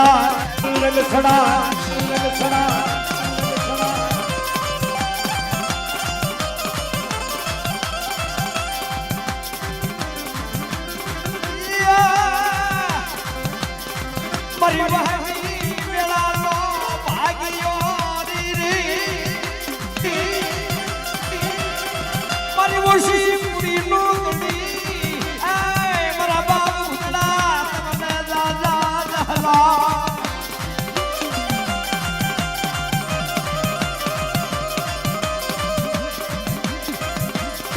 રંગ સડા રંગ સડા